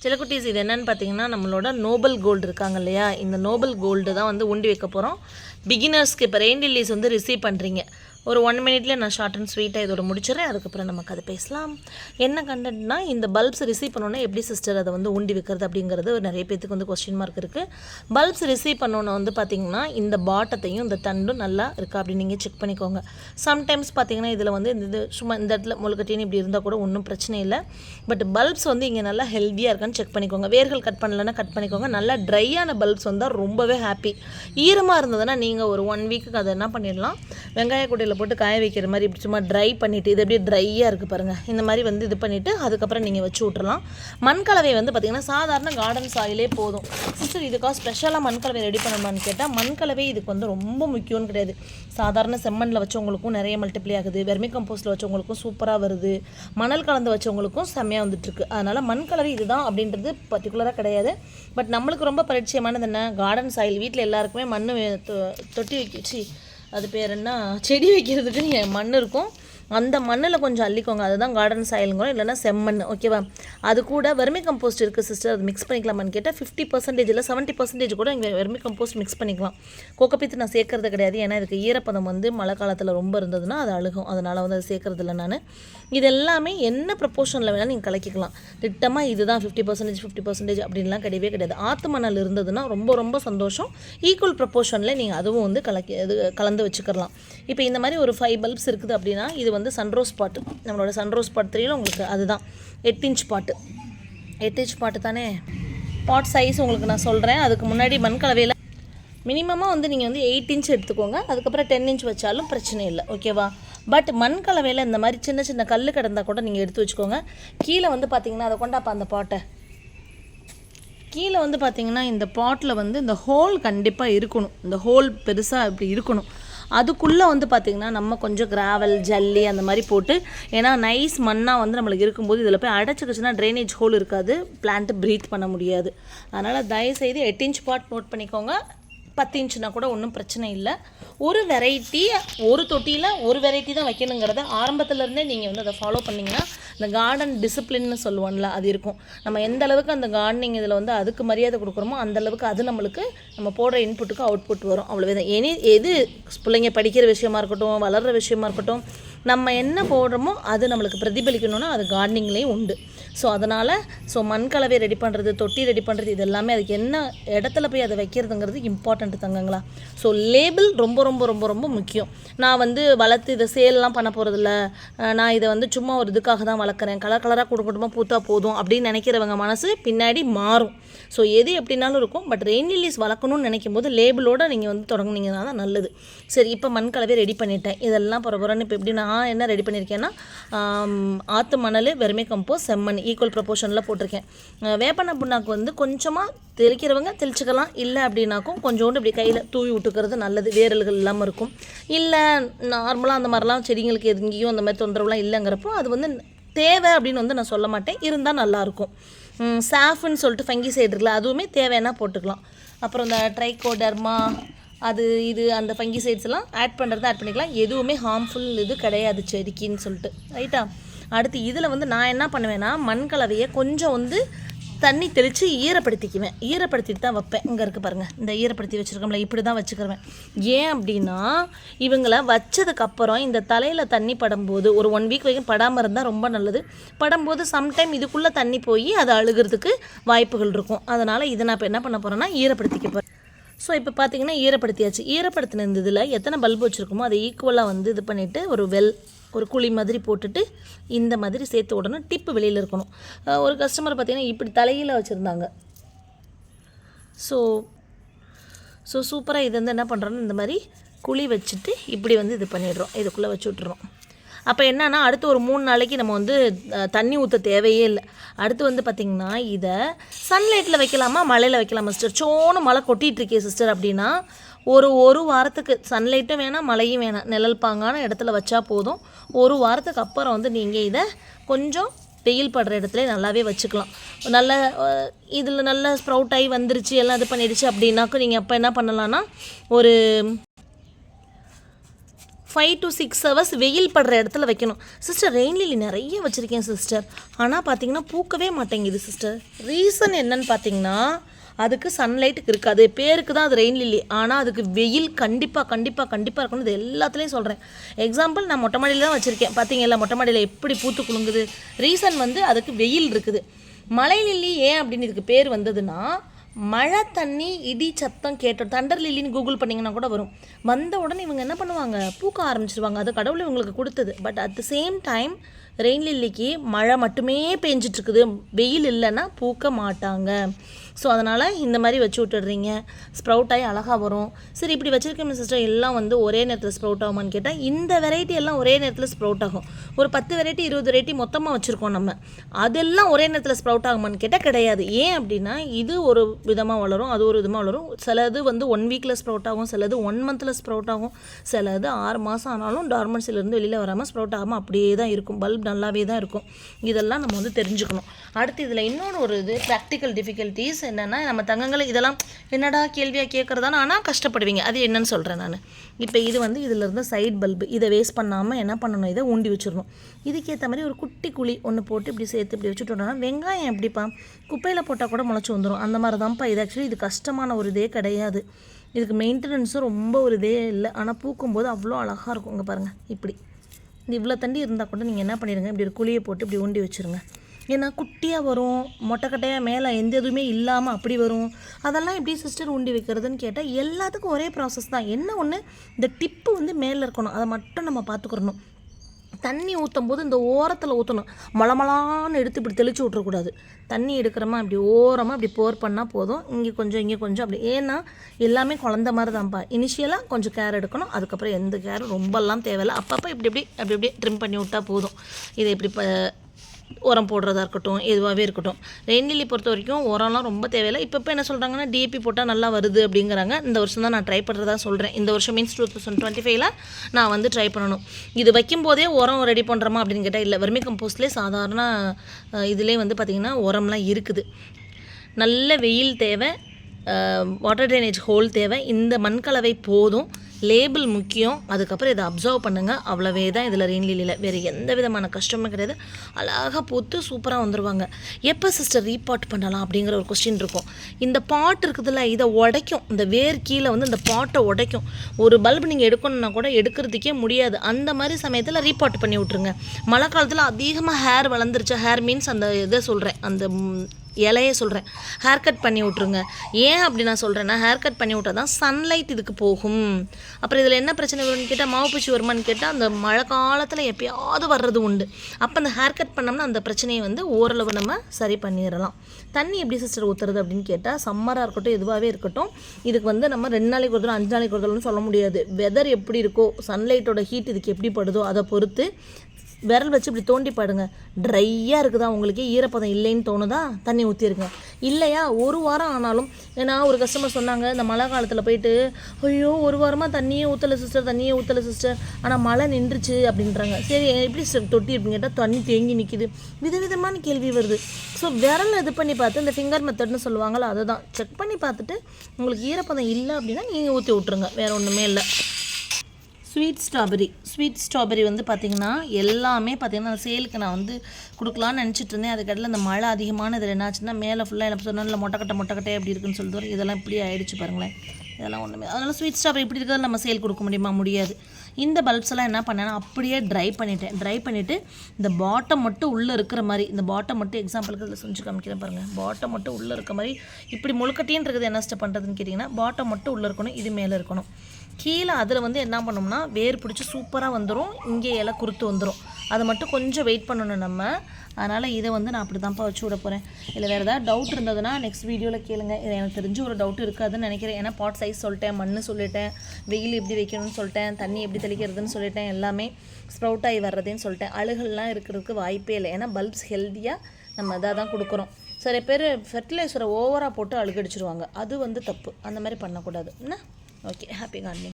சிலக்குட்டீஸ் இது என்னன்னு பார்த்தீங்கன்னா நம்மளோட நோபல் கோல்டு இருக்காங்க இல்லையா? இந்த நோபல் கோல்டு தான் வந்து உண்டி வைக்க போகிறோம் பிகினர்ஸ்க்கு இப்போ ரெயின் ரிலீஸ் வந்து ரிசீவ் பண்ணுறீங்க ஒரு ஒன் மினிட்லேயே நான் ஷார்ட் அண்ட் ஸ்வீட்டாக இதோட முடிச்சிடறேன். அதுக்கப்புறம் நமக்கு அது பேசலாம். என்ன கண்டென்ட்னா இந்த பல்ப்ஸ் ரிசீவ் பண்ணோன்னே எப்படி சிஸ்டர் அதை வந்து உண்டி வைக்கிறது அப்படிங்கிறது நிறைய பேத்துக்கு வந்து கொஸ்டின் மார்க் இருக்குது பல்ப்ஸ் ரிசீவ் பண்ணோன்னே வந்து பார்த்தீங்கன்னா இந்த பாட்டத்தையும் இந்த தண்டும் நல்லா இருக்கா அப்படின்னு நீங்கள் செக் பண்ணிக்கோங்க. சம்டைம்ஸ் பார்த்தீங்கன்னா இதில் வந்து இந்த இது சும்மா இந்த இடத்துல முழுக்கட்டின்னு இப்படி இருந்தால் கூட ஒன்றும் பிரச்சனை இல்லை. பட் பல்ப்ஸ் வந்து இங்கே நல்லா ஹெல்த்தியாக இருக்கான்னு செக் பண்ணிக்கோங்க. வேர்கள் கட் பண்ணலன்னா கட் பண்ணிக்கோங்க. நல்லா ட்ரையான பல்ப்ஸ் வந்தால் ரொம்பவே ஹாப்பி ஈரமாக இருந்ததுன்னா நீங்கள் ஒரு ஒன் வீக்குக்கு அதை என்ன பண்ணிடலாம்? வெங்காய குட்டையில் போட்டு காய வைக்கிற மாதிரி இப்படி சும்மா ட்ரை பண்ணிவிட்டு இது அப்படியே ட்ரையாக இருக்குது பாருங்கள் இந்த மாதிரி வந்து இது பண்ணிவிட்டு அதுக்கப்புறம் நீங்கள் வச்சு விட்றலாம் மண் கலவை வந்து பார்த்திங்கன்னா சாதாரண கார்டன் சாயிலே போதும். சிஸ்டர் இதுக்காக ஸ்பெஷலாக மண் கலவை ரெடி பண்ணணுமான்னு கேட்டால் மண் கலவை இதுக்கு வந்து ரொம்ப முக்கியம்னு கிடையாது. சாதாரண செம்மண்ணில் வச்சவங்களுக்கும் நிறைய மல்டிப்ளை ஆகுது. வெர்மி கம்போஸ்ட்டில் வச்சவங்களுக்கும் சூப்பராக வருது. மணல் கலந்து வச்சவங்களுக்கும் செம்மையாக வந்துட்டுருக்கு. அதனால் மண் கலவை இதுதான் அப்படின்றது பர்டிகுலராக கிடையாது. பட் நம்மளுக்கு ரொம்ப பரிச்சயமானது என்ன? கார்டன் சாயில் வீட்டில் எல்லாருக்குமே மண் தொட்டி வைக்கிச்சு அது பேர் என்ன? செடி வைக்கிறதுக்கு நீங்கள் மண் இருக்கும். அந்த மண்ணில் கொஞ்சம் அள்ளிக்கோங்க. அதுதான் கார்டன் சாயிலுங்கிறோம் இல்லைன்னா செம்மண். ஓகேவா அது கூட வெர்மி கம்போஸ்ட் இருக்குது சிஸ்டர் அது மிக்ஸ் பண்ணிக்கலாமான்னு கேட்டால் ஃபிஃப்டி பர்சன்டேஜ் இல்லை செவன்ட்டி பர்சன்டேஜ் கூட இங்கே வெர்மி கம்போஸ்ட் மிக்ஸ் பண்ணிக்கலாம். கோக்கப்பித்து நான் சேர்க்கறது கிடையாது. ஏன்னா இதுக்கு ஈரப்பதம் வந்து மழை காலத்தில் ரொம்ப இருந்ததுன்னா அது அழுகும். அதனால் வந்து அது சேர்க்கறது இல்லை நான். இது எல்லாமே என்ன ப்ரப்போர்ஷனில் வேணால் நீங்கள் கலக்கிக்கலாம். திட்டமாக இதுதான் ஃபிஃப்டி பர்சன்டேஜ் ஃபிஃப்டி பர்சன்டேஜ் அப்படின்லாம் கிடையவே கிடையாது. ஆத்து மணல் இருந்ததுன்னா ரொம்ப ரொம்ப சந்தோஷம். ஈக்குவல் ப்ரப்போர்ஷனில் நீங்கள் அதுவும் வந்து கலக்கி இது கலந்து வச்சுக்கலாம். இப்போ இந்த மாதிரி ஒரு ஃபைவ் பல்ப்ஸ் இருக்குது அப்படின்னா இது வந்து சன்ரோஸ் பாட்டு. நம்மளோட சன்ரோஸ் பாட்டு தெரியல உங்களுக்கு அதுதான். எட்டு இன்ச் பாட்டு. எட்டு இன்ச் பாட்டு தானே? பாட் சைஸ் உங்களுக்கு நான் சொல்கிறேன் அதுக்கு முன்னாடி மண் கலவையில் மினிமமாக வந்து நீங்கள் வந்து எயிட் இன்ச் எடுத்துக்கோங்க. அதுக்கப்புறம் டென் இன்ச் வச்சாலும் பிரச்சனை இல்லை. ஓகேவா பட் மண் கலவையில் இந்த மாதிரி சின்ன சின்ன கல் கிடந்தால் கூட நீங்கள் எடுத்து வச்சுக்கோங்க. கீழே வந்து பார்த்தீங்கன்னா அதை கொண்டாப்பா அந்த பாட்டை. கீழே வந்து பார்த்தீங்கன்னா இந்த பாட்டில் வந்து இந்த ஹோல் கண்டிப்பாக இருக்கணும். இந்த ஹோல் பெருசாக இப்படி இருக்கணும். அதுக்குள்ளே வந்து பார்த்திங்கன்னா நம்ம கொஞ்சம் கிராவல் ஜல்லி அந்த மாதிரி போட்டு ஏன்னா நைஸ் மண்ணாக வந்து நம்மளுக்கு இருக்கும்போது இதில் போய் அடைச்சிக்கிச்சுன்னா ட்ரைனேஜ் ஹோல் இருக்காது பிளான்ட்டு ப்ரீத் பண்ண முடியாது. அதனால் தயவுசெய்து எட்டு இன்ச் பாட் நோட் பண்ணிக்கோங்க. பத்து இன்ச்சுனா கூட ஒன்றும் பிரச்சனை இல்லை. ஒரு வெரைட்டி ஒரு தொட்டியில் ஒரு வெரைட்டி தான் வைக்கணுங்கிறத ஆரம்பத்துலேருந்தே நீங்கள் வந்து அதை ஃபாலோ பண்ணிங்கன்னா இந்த கார்டன் டிசிப்ளின்னு சொல்லுவோம்ல அது இருக்கும். நம்ம எந்த அளவுக்கு அந்த கார்டனிங் இதில் வந்து அதுக்கு மரியாதை கொடுக்குறோமோ அந்த அளவுக்கு அது நம்மளுக்கு நம்ம போடுற இன்புட்டுக்கு அவுட்புட் வரும். அவ்வளோதான் எனி எது பிள்ளைங்க படிக்கிற விஷயமா இருக்கட்டும் வளர்கிற விஷயமா இருக்கட்டும் நம்ம என்ன போடுறோமோ அது நம்மளுக்கு பிரதிபலிக்கணும்னா அது கார்டனிங்லேயும் உண்டு. ஸோ அதனால் ஸோ மண் கலவை ரெடி பண்ணுறது தொட்டி ரெடி பண்ணுறது இது எல்லாமே அதுக்கு என்ன இடத்துல போய் அதை வைக்கிறதுங்கிறது இம்பார்ட்டண்ட் தங்கங்களா. ஸோ லேபிள் ரொம்ப ரொம்ப ரொம்ப ரொம்ப முக்கியம். நான் வந்து வளர்த்து இதை சேல்லாம் பண்ண போகிறதில்ல நான் இதை வந்து சும்மா ஒரு இதுக்காக தான் வளர்க்குறேன். கலர் கலராக கொடுக்கட்டுமா பூத்தா போதும் அப்படின்னு நினைக்கிறவங்க மனசு பின்னாடி மாறும். ஸோ எது எப்படினாலும் இருக்கும். பட் ரெயின் லில்லிஸ் வளர்க்கணும்னு நினைக்கும் போது லேபிளோட நீங்கள் வந்து தொடங்குனீங்கன்னா தான் நல்லது. சரி இப்போ மண் கலவை ரெடி பண்ணிட்டேன். இதெல்லாம் பரபரன்னு இப்போ எப்படி நான் நான் என்ன ரெடி பண்ணியிருக்கேன்னா ஆற்று ஆத்து மணல் வெறுமை கம்போஸ் செம்மண் ஈக்குவல் ப்ரப்போர்ஷனில் போட்டிருக்கேன். அஹ் புண்ணாக்கு வந்து கொஞ்சமாக தெளிக்கிறவங்க தெளிச்சுக்கலாம். இல்லை அப்படின்னாக்கும் கொஞ்சோண்டு இப்படி கையில் தூவி விட்டுக்கிறது நல்லது. வேரல்கள் இல்லாமல் இருக்கும். இல்லை நார்மலாக அந்த மாதிரிலாம் செடிங்களுக்கு எங்கேயும் அந்த மாதிரி தொந்தரவுலாம் இல்லைங்கிறப்போ அது வந்து தேவை அப்படின்னு வந்து நான் சொல்ல மாட்டேன். இருந்தால் நல்லாயிருக்கும் சாஃப்னு சொல்லிட்டு ஃபங்கி சைடு இருக்குல்ல அதுவுமே தேவைன்னா போட்டுக்கலாம். அப்புறம் இந்த ட்ரைகோடர்மா அது இது அந்த ஃபங்கி சைட்ஸ் எல்லாம் ஆட் பண்ணுறது ஆட் பண்ணிக்கலாம். எதுவுமே ஹார்ம்ஃபுல் இது கிடையாது செடிக்குன்னு சொல்லிட்டு. ரைட்டா அடுத்து இதில் வந்து நான் என்ன பண்ணுவேன்னா மண் கலவையை கொஞ்சம் வந்து தண்ணி தெளித்து ஈரப்படுத்திக்குவேன். ஈரப்படுத்திட்டு தான் வைப்பேன். இங்கே இருக்குது பாருங்கள் இந்த ஈரப்படுத்தி வச்சுருக்கோம்ல இப்படி தான் வச்சுக்கிருவேன். ஏன் அப்படின்னா இவங்கள வச்சதுக்கப்புறம் இந்த தலையில் தண்ணி படும்போது ஒரு ஒன் வீக் வரைக்கும் படாமல் இருந்தால் ரொம்ப நல்லது. படும்போது சம்டைம் இதுக்குள்ளே தண்ணி போய் அது அழுகிறதுக்கு வாய்ப்புகள் இருக்கும். அதனால் இதை நான் இப்போ என்ன பண்ண போகிறேன்னா ஈரப்படுத்திக்க போகிறேன் ஸோ இப்போ பார்த்தீங்கன்னா ஈரப்படுத்தியாச்சு. ஈரப்படுத்தின இந்த இதில் எத்தனை பல்பு வச்சுருக்கோமோ அதை ஈக்குவலாக வந்து இது பண்ணிவிட்டு ஒரு வெல் ஒரு குழி மாதிரி போட்டுட்டு இந்த மாதிரி சேர்த்து விடணும். டிப்பு வெளியில் இருக்கணும். ஒரு கஸ்டமர் பார்த்தீங்கன்னா இப்படி தலையில் வச்சுருந்தாங்க. ஸோ ஸோ சூப்பராக இது வந்து என்ன பண்ணுறோன்னா இந்த மாதிரி குழி வச்சுட்டு இப்படி வந்து இது பண்ணிடுறோம். இதுக்குள்ளே வச்சு விட்றோம் அப்போ என்னன்னா அடுத்து ஒரு மூணு நாளைக்கு நம்ம வந்து தண்ணி ஊற்ற தேவையே இல்லை. அடுத்து வந்து பார்த்திங்கன்னா இதை சன்லைட்டில் வைக்கலாமா மழையில் வைக்கலாமா சிஸ்டர் சோன்னு மழை கொட்டிகிட்டு இருக்கே சிஸ்டர் அப்படின்னா ஒரு ஒரு வாரத்துக்கு சன்லைட்டும் வேணாம் மழையும் வேணாம். நிழல் பாங்கான இடத்துல வச்சா போதும். ஒரு வாரத்துக்கு அப்புறம் வந்து நீங்கள் இதை கொஞ்சம் வெயில் படுற இடத்துல நல்லாவே வச்சுக்கலாம். நல்ல இதில் நல்ல ஸ்ப்ரவுட் ஆகி வந்துருச்சு எல்லாம் இது பண்ணிடுச்சு அப்படின்னாக்கும் நீங்கள் அப்போ என்ன பண்ணலான்னா ஒரு ஃபைவ் டு சிக்ஸ் ஹவர்ஸ் வெயில் படுற இடத்துல வைக்கணும். சிஸ்டர் ரெயின் லில்லி நிறைய வச்சுருக்கேன் சிஸ்டர் ஆனால் பார்த்தீங்கன்னா பூக்கவே மாட்டேங்குது சிஸ்டர் ரீசன் என்னன்னு பார்த்தீங்கன்னா அதுக்கு சன்லைட்டுக்கு இருக்காது. பேருக்கு தான் அது ரெயின் லில்லி ஆனால் அதுக்கு வெயில் கண்டிப்பாக கண்டிப்பாக கண்டிப்பாக இருக்கணும் இது எல்லாத்துலேயும் சொல்கிறேன் எக்ஸாம்பிள் நான் மொட்டை மாடியில் தான் வச்சுருக்கேன். பார்த்தீங்களா மொட்டை மாடியில் எப்படி பூத்து குலுங்குது? ரீசன் வந்து அதுக்கு வெயில் இருக்குது. மலை லில்லி ஏன் அப்படின்னு இதுக்கு பேர் வந்ததுன்னா மழை தண்ணி இடி சத்தம் கேட்டோம் தண்டர் லில்லின்னு கூகுள் பண்ணிங்கன்னா கூட வரும். வந்த உடனே இவங்க என்ன பண்ணுவாங்க? பூக்க ஆரம்பிச்சிருவாங்க. அது கடவுள் இவங்களுக்கு கொடுத்தது. But at the same time rain லில்லிக்கு மழை மட்டுமே பெஞ்சிட்ருக்குது. வெயில் இல்லைன்னா பூக்க மாட்டாங்க. ஸோ அதனால் இந்த மாதிரி வச்சு விட்டுடுறீங்க. ஸ்ப்ரவுட் ஆகி அழகாக வரும். சரி இப்படி வச்சுருக்கேன் சிஸ்டர் எல்லாம் வந்து ஒரே நேரத்தில் ஸ்ப்ரவுட் ஆகுமான்னு கேட்டால் இந்த வெரைட்டி எல்லாம் ஒரே நேரத்தில் ஸ்ப்ரவுட் ஆகும். ஒரு பத்து வெரைட்டி இருபது வெரைட்டி மொத்தமாக வச்சுருக்கோம் நம்ம. அதெல்லாம் ஒரே நேரத்தில் ஸ்ப்ரவுட் ஆகுமான்னு கேட்டால் கிடையாது. ஏன் அப்படின்னா இது ஒரு விதமாக வளரும் அது ஒரு விதமாக வளரும். சிலது வந்து ஒன் வீக்கில் ஸ்ப்ரவுட் ஆகும் சிலது ஒன் மந்தில் ஸ்ப்ரவுட் ஆகும் சிலது ஆறு மாதம் ஆனாலும் டார்மன்ஸிலேருந்து வெளியில் வராமல் ஸ்ப்ரவுட் ஆகாமல் அப்படியே தான் இருக்கும். பல்ப் நல்லாவே தான் இருக்கும். இதெல்லாம் நம்ம வந்து தெரிஞ்சுக்கணும். அடுத்து இதில் இன்னொன்று ஒரு இது ப்ராக்டிக்கல் டிஃபிகல்ட்டிஸ் என்னென்னா நம்ம தங்கங்களை இதெல்லாம் என்னடா கேள்வியாக கேட்குறதான ஆனால் கஷ்டப்படுவீங்க. அது என்னன்னு சொல்கிறேன் நான். இப்போ இது வந்து இதில் இருந்த சைட் பல்பு இதை வேஸ்ட் பண்ணாமல் என்ன பண்ணணும்? இதை ஊண்டி வச்சிடணும். இதுக்கேற்ற மாதிரி ஒரு குட்டி குழி ஒன்று போட்டு இப்படி சேர்த்து இப்படி வச்சுட்டோம்னா வெங்காயம் எப்படிப்பா? குப்பையில் போட்டால் கூட முளைச்சி வந்துடும் அந்த மாதிரி தான்ப்பா இது ஆக்சுவலி இது கஷ்டமான ஒரு இதே கிடையாது. இதுக்கு மெயின்டெனன்ஸும் ரொம்ப ஒரு இதே இல்லை. ஆனால் பூக்கும்போது அவ்வளோ அழகாக இருக்கும். இங்கே பாருங்கள் இப்படி. இந்த இவ்வளோ தண்டி இருந்தால் கூட நீங்கள் என்ன பண்ணிடுங்க இப்படி ஒரு குழியை போட்டு இப்படி ஊண்டி வச்சுருங்க. ஏன்னா குட்டியாக வரும் மொட்டைக்கட்டையாக மேலே எந்த எதுவுமே இல்லாமல் அப்படி வரும். அதெல்லாம் எப்படி சிஸ்டர் உண்டி வைக்கிறதுன்னு கேட்டால் எல்லாத்துக்கும் ஒரே ப்ராசஸ் தான். என்ன ஒன்று இந்த டிப்பு வந்து மேலே இருக்கணும். அதை மட்டும் நம்ம பார்த்துக்கிறணும். தண்ணி ஊற்றும் போது இந்த ஓரத்தில் ஊற்றணும் மலமலான்னு எடுத்து இப்படி தெளித்து விட்றக்கூடாது தண்ணி எடுக்கிறோமா இப்படி ஓரமாக இப்படி போர் பண்ணால் போதும். இங்கே கொஞ்சம் இங்கே கொஞ்சம் அப்படி. ஏன்னா எல்லாமே குழந்த மாதிரி தான்ப்பா இனிஷியலாக கொஞ்சம் கேர் எடுக்கணும். அதுக்கப்புறம் எந்த கேரும் ரொம்பலாம் தேவையில்லை. அப்பப்போ இப்படி இப்படி அப்படி இப்படி ட்ரிம் பண்ணி விட்டால் போதும். இதை இப்படி ப உரம் போடுறதா இருக்கட்டும் எதுவாகவே இருக்கட்டும். ரெயின்லிலி பொறுத்த வரைக்கும் உரம்லாம் ரொம்ப தேவையில்லை. இப்போ இப்போ என்ன சொல்கிறாங்கன்னா டிஏபி போட்டால் நல்லா வருது அப்படிங்கிறாங்க. இந்த வருஷம் தான் நான் ட்ரை பண்ணுறதா சொல்கிறேன் இந்த வருஷம் மீன்ஸ் டூ தௌசண்ட் டுவெண்ட்டி ஃபைவ்ல நான் வந்து ட்ரை பண்ணணும். இது வைக்கும்போதே உரம் ரெடி பண்ணுறோமா அப்படின்னு கேட்டால் இல்லை வெர்மி கம்போஸ்ட்லேயே சாதாரண இதிலே இதுலேயே வந்து பார்த்திங்கன்னா உரம்லாம் இருக்குது. நல்ல வெயில் தேவை. வாட்டர் ட்ரைனேஜ் ஹோல் தேவை. இந்த மண் கலவை போதும். லேபிள் முக்கியம். அதுக்கப்புறம் இதை அப்சர்வ் பண்ணுங்கள் அவ்வளவே தான் இதில் ரெயின்லிலியில் வேறு எந்த விதமான கஷ்டமும் கிடையாது. அழகாக பூத்து சூப்பராக வந்துடுவாங்க எப்போ சிஸ்டர் ரீபாட் பண்ணலாம் அப்படிங்கிற ஒரு கொஸ்டின் இருக்கும். இந்த பாட் இருக்குதுல்ல இதை உடைக்கும். இந்த வேர் கீழே வந்து இந்த பாட்டை உடைக்கும். ஒரு பல்பு நீங்கள் எடுக்கணும்னா கூட எடுக்கிறதுக்கே முடியாது. அந்த மாதிரி சமயத்தில் ரீபாட் பண்ணி விட்ருங்க மழை காலத்தில் அதிகமாக ஹேர் வளர்ந்துருச்சு. ஹேர் மீன்ஸ் அந்த இதை சொல்கிறேன் அந்த இலையை சொல்கிறேன் ஹேர் கட் பண்ணி விட்ருங்க ஏன் அப்படி நான் சொல்கிறேன்னா ஹேர் கட் பண்ணி விட்டா தான் சன்லைட் இதுக்கு போகும். அப்புறம் இதில் என்ன பிரச்சனை வரும்னு கேட்டால் மாவு பூச்சி வருமான்னு கேட்டால் அந்த மழை காலத்தில் எப்பயாவது வர்றது உண்டு. அப்போ அந்த ஹேர் கட் பண்ணோம்னா அந்த பிரச்சனையை வந்து ஓரளவு நம்ம சரி பண்ணிடலாம். தண்ணி எப்படி சிஸ்டர் ஊற்றுறது அப்படின்னு கேட்டால் சம்மராக இருக்கட்டும் எதுவாகவே இருக்கட்டும் இதுக்கு வந்து நம்ம ரெண்டு நாளைக்கு ஒரு தடவை அஞ்சு நாளைக்கு ஒரு தடவைன்னு சொல்ல முடியாது. வெதர் எப்படி இருக்கோ சன்லைட்டோட ஹீட் இதுக்கு எப்படி படுதோ அதை பொறுத்து விரல் வச்சு இப்படி தோண்டி பாடுங்க. ட்ரையாக இருக்குதா உங்களுக்கு? ஈரப்பதம் இல்லைன்னு தோணுதா? தண்ணி ஊற்றிருங்க இல்லையா? ஒரு வாரம் ஆனாலும் ஏன்னா ஒரு கஸ்டமர் சொன்னாங்க இந்த மழை காலத்தில் போயிட்டு ஐயோ ஒரு வாரமாக தண்ணியே ஊற்றலை சிஸ்டர் தண்ணியே ஊற்றலை சிஸ்டர் ஆனால் மழை நின்றுச்சு அப்படின்றாங்க. சரி எப்படி சிஸ்டர் தொட்டி அப்படின்னு கேட்டால் தண்ணி தேங்கி நிற்கிது விதவிதமான கேள்வி வருது. ஸோ விரல் இது பண்ணி பார்த்து இந்த ஃபிங்கர் மெத்தட்னு சொல்லுவாங்களோ அதை தான் செக் பண்ணி பார்த்துட்டு உங்களுக்கு ஈரப்பதம் இல்லை அப்படின்னா நீங்கள் ஊற்றி விட்ருங்க வேறு ஒன்றுமே இல்லை. ஸ்வீட் ஸ்ட்ராபெரி ஸ்வீட் ஸ்ட்ராபெரி வந்து பார்த்திங்கன்னா எல்லாமே பார்த்திங்கன்னா சேலுக்கு நான் வந்து கொடுக்கலான்னு நினச்சிட்டு இருந்தேன். அதுக்கடையில் இந்த மழை அதிகமான இதில் என்னாச்சுன்னா மேலே ஃபுல்லாக என்ன சொன்னால மொட்டைக்கட்டை மொட்டைக்கட்டை அப்படி இருக்குன்னு சொல்லிட்டு இதெல்லாம் இப்படி ஆயிடுச்சு பாருங்களேன். இதெல்லாம் ஒன்றுமே அதனால் ஸ்வீட் ஸ்ட்ராபெரி இப்படி இருக்கிறது நம்ம சேல் கொடுக்க முடியுமா? முடியாது. இந்த பல்ப்ஸ் எல்லாம் என்ன பண்ணேன்னா அப்படியே ட்ரை பண்ணிட்டேன். ட்ரை பண்ணிவிட்டு இந்த பாட்டம் மட்டும் உள்ளே இருக்கிற மாதிரி இந்த பாட்டம் மட்டும் எக்ஸாம்பிளுக்கு இதில் செஞ்சு காமிக்கிறேன் பாருங்கள் பாட்டம் மட்டும் உள்ளே இருக்க மாதிரி இப்படி முழுக்கட்டின்னு இருக்குது என்ன ஸ்டெப் பண்ணுறதுன்னு கேட்டிங்கன்னா பாட்டம் மட்டும் உள்ளே இருக்கணும் இது மேலே இருக்கணும். கீழே அதில் வந்து என்ன பண்ணோம்னா வேர் பிடிச்சி சூப்பராக வந்துடும் இங்கே இலை குறுத்து வந்துடும் அதை மட்டும் கொஞ்சம் வெயிட் பண்ணணும் நம்ம. அதனால் இதை வந்து நான் அப்படி தான்ப்பா வச்சு விட போகிறேன் இல்லை வேறு ஏதாவது டவுட் இருந்ததுன்னா நெக்ஸ்ட் வீடியோவில் கேளுங்க. இது எனக்கு தெரிஞ்சு ஒரு டவுட் இருக்காதுன்னு நினைக்கிறேன். ஏன்னா பாட் சைஸ் சொல்லிட்டேன் மண் சொல்லிட்டேன் வெயில் எப்படி வைக்கணும்னு சொல்லிட்டேன் தண்ணி எப்படி தெளிக்கிறதுன்னு சொல்லிட்டேன் எல்லாமே ஸ்ப்ரவுட் ஆகி வர்றதுன்னு சொல்லிட்டேன். அழுகல்லாம் இருக்கிறதுக்கு வாய்ப்பே இல்லை. ஏன்னா பல்ப்ஸ் ஹெல்த்தியாக நம்ம இதாக தான் கொடுக்குறோம். சில பேர் ஃபெர்டிலைசரை ஓவராக போட்டு அழுகடிச்சிருவாங்க. அது வந்து தப்பு. அந்த மாதிரி பண்ணக்கூடாது. என்ன? Okay happy gardening